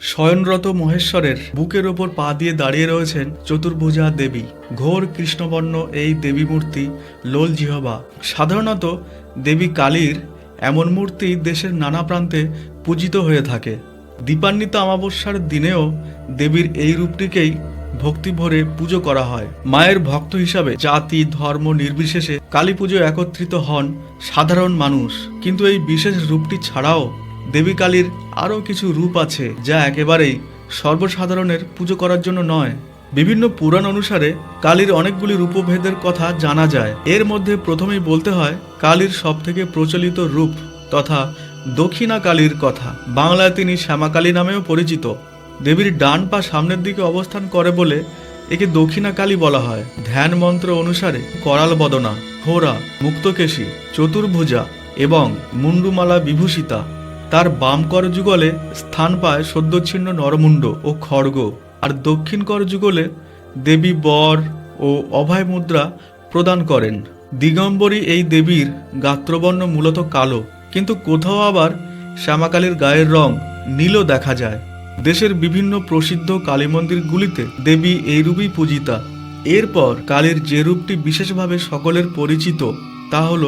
শয়নরত মহেশ্বরের বুকের ওপর পা দিয়ে দাঁড়িয়ে রয়েছেন চতুর্ভুজা দেবী। ঘোর কৃষ্ণবর্ণ এই দেবী মূর্তি লোল জিহবা। সাধারণত দেবী কালীর এমন মূর্তি দেশের নানা প্রান্তে পূজিত হয়ে থাকে। দীপান্বিত অমাবস্যার দিনেও দেবীর এই রূপটিকেই ভক্তি ভরে পুজো করা হয়। মায়ের ভক্ত হিসাবে জাতি, ধর্ম নির্বিশেষে কালী পুজো একত্রিত হন সাধারণ মানুষ। কিন্তু এই বিশেষ রূপটি ছাড়াও দেবী কালীর আরও কিছু রূপ আছে যা একেবারেই সর্বসাধারণের পুজো করার জন্য নয়। বিভিন্ন পুরাণ অনুসারে কালীর অনেকগুলি রূপভেদের কথা জানা যায়। এর মধ্যে প্রথমেই বলতে হয়, কালীর সবথেকে প্রচলিত রূপ তথা দক্ষিণা কালীর কথা। বাংলায় তিনি শ্যামাকালী নামেও পরিচিত। দেবীর ডান পা সামনের দিকে অবস্থান করে বলে একে দক্ষিণা কালী বলা হয়। ধ্যান মন্ত্র অনুসারে করাল বদনা হোরা মুক্তকেশী, চতুর্ভুজা এবং মুন্ডুমালা বিভূষিতা। তার বাম কর যুগলে স্থান পায় সদ্যচ্ছিন্ন নরমুণ্ড ও খড়গ, আর দক্ষিণ কর যুগলে দেবী বর ও অভয় মুদ্রা প্রদান করেন। দিগম্বরী এই দেবীর গাত্রবর্ণ মূলত কালো, কিন্তু কোথাও আবার শ্যামাকালীর গায়ের রং নীলও দেখা যায়। দেশের বিভিন্ন প্রসিদ্ধ কালী মন্দিরগুলিতে দেবী এইরূপই পূজিতা। এরপর কালীর যে রূপটি বিশেষভাবে সকলের পরিচিত, তা হল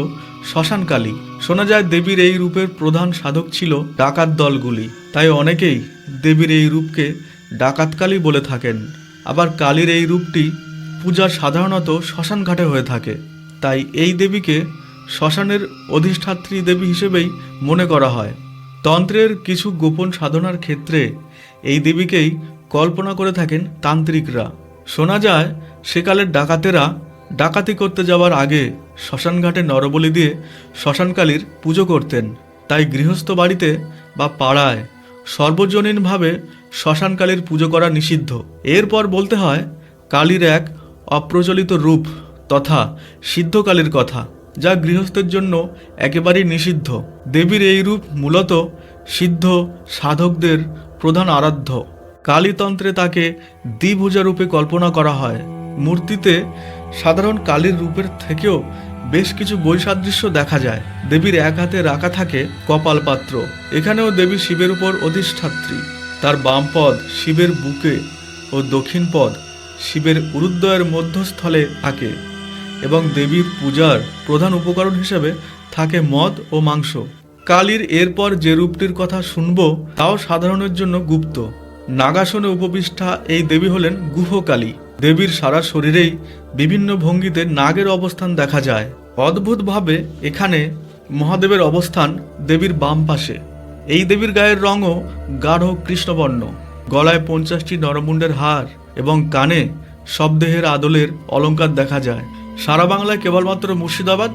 শ্মশান কালী শোনা যায় দেবীর এই রূপের প্রধান সাধক ছিল ডাকাত দলগুলি। তাই অনেকেই দেবীর এই রূপকে ডাকাত কালী বলে থাকেন। আবার কালীর এই রূপটি পূজা সাধারণত শ্মশান ঘাটে হয়ে থাকে। তাই এই দেবীকে শ্মশানের অধিষ্ঠাত্রী দেবী হিসেবেই মনে করা হয়। তন্ত্রের কিছু গোপন সাধনার ক্ষেত্রে এই দেবীকেই কল্পনা করে থাকেন তান্ত্রিকরা। শোনা যায়, সেকালের ডাকাতেরা ডাকাতি করতে যাওয়ার আগে শ্মশানঘাটে নরবলি দিয়ে শ্মশানকালীর পুজো করতেন। তাই গৃহস্থ বাড়িতে বা পাড়ায় সর্বজনীনভাবে শ্মশানকালীর পুজো করা নিষিদ্ধ। এরপর বলতে হয়, কালীর এক অপ্রচলিত রূপ তথা সিদ্ধকালীর কথা, যা গৃহস্থের জন্য একেবারেই নিষিদ্ধ। দেবীর এই রূপ মূলত সিদ্ধ সাধকদের প্রধান আরাধ্য। কালীতন্ত্রে তাকে দ্বিভুজা রূপে কল্পনা করা হয়। মূর্তিতে সাধারণ কালীর রূপের থেকেও বেশ কিছু বৈসাদৃশ্য দেখা যায়। দেবীর এক হাতে রাখা থাকে কপাল পাত্র। এখানেও দেবী শিবের উপর অধিষ্ঠাত্রী। তার বাম পদ শিবের বুকে ও দক্ষিণ পদ শিবের উরুদ্বয়ের মধ্যস্থলে থাকে এবং দেবীর পূজার প্রধান উপকরণ হিসেবে থাকে মদ ও মাংস। কালীর এরপর যে রূপটির কথা শুনব, তাও সাধারণের জন্য গুপ্ত। নাগাসনে উপবিষ্টা এই দেবী হলেন গুহকালী। দেবীর সারা শরীরেই বিভিন্ন ভঙ্গিতে নাগের অবস্থান দেখা যায়। অদ্ভুতভাবে এখানে মহাদেবের অবস্থান দেবীর বাম পাশে। এই দেবীর গায়ের রঙও গাঢ় কৃষ্ণবর্ণ। গলায় পঞ্চাশটি নরমুণ্ডের হার এবং কানে শবদেহের আদলের অলঙ্কার দেখা যায়। সারা বাংলায় কেবলমাত্র মুর্শিদাবাদ,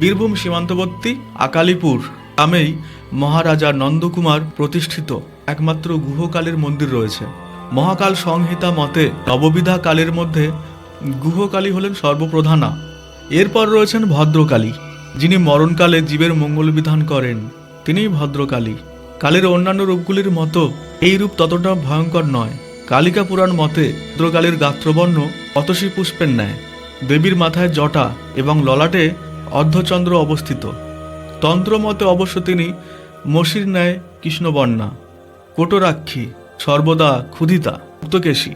বীরভূম সীমান্তবর্তী আকালিপুর গ্রামেই মহারাজা নন্দকুমার প্রতিষ্ঠিত। একমাত্র গুহকালীর মন্দির রয়েছে। মহাকাল সংহিতা মতে নববিধা কালের মধ্যে গুহকালী হলেন সর্বপ্রধানা। এরপর রয়েছেন ভদ্রকালী, যিনি মরণকালে জীবের মঙ্গল বিধান করেন। তিনিই ভদ্রকালী। কালের অন্যান্য রূপগুলির মতো এই রূপ ততটা ভয়ঙ্কর নয়। কালিকা পুরাণ মতে ভদ্রকালীর গাত্রবর্ণ অতসী পুষ্পের ন্যায়। দেবীর মাথায় জটা এবং ললাটে অর্ধচন্দ্র অবস্থিত। তন্ত্র মতে অবশ্য তিনি মসির ন্যায় কৃষ্ণবর্ণা। কোটরাক্ষী সর্বদা ক্ষুধিতা মুক্তকেশী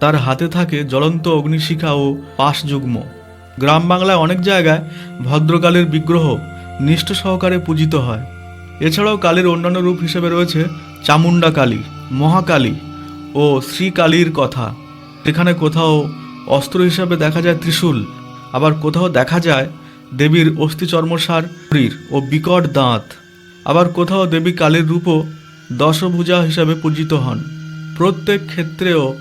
তার হাতে থাকে জ্বলন্ত অগ্নিশিখা ও পাশযুগ্ম। গ্রাম বাংলায় অনেক জায়গায় ভদ্রকালের বিগ্রহ নিষ্ঠ সহকারে পূজিত হয়। এছাড়াও কালীর অন্যান্য রূপ হিসেবে রয়েছে চামুণ্ডা কালী, মহাকালী ও শ্রীকালীর কথা। এখানে কোথাও অস্ত্র হিসাবে দেখা যায় ত্রিশূল, আবার কোথাও দেখা যায় দেবীর অস্থিচর্মসার শরীর ও বিকট দাঁত। আবার কোথাও দেবী কালীর রূপও দশভুজা হিসাবে পূজিত হন। প্রত্যেক ক্ষেত্রেও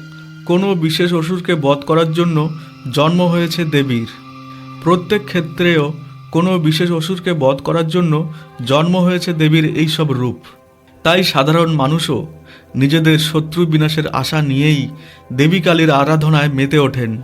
কোনো বিশেষ অসুরকে বধ করার জন্য জন্ম হয়েছে দেবীর। প্রত্যেক ক্ষেত্রেও কোনো বিশেষ অসুরকে বধ করার জন্য জন্ম হয়েছে দেবীর এইসব রূপ। তাই সাধারণ মানুষও নিজেদের শত্রু বিনাশের আশা নিয়েই দেবী কালীর আরাধনায় মেতে ওঠেন।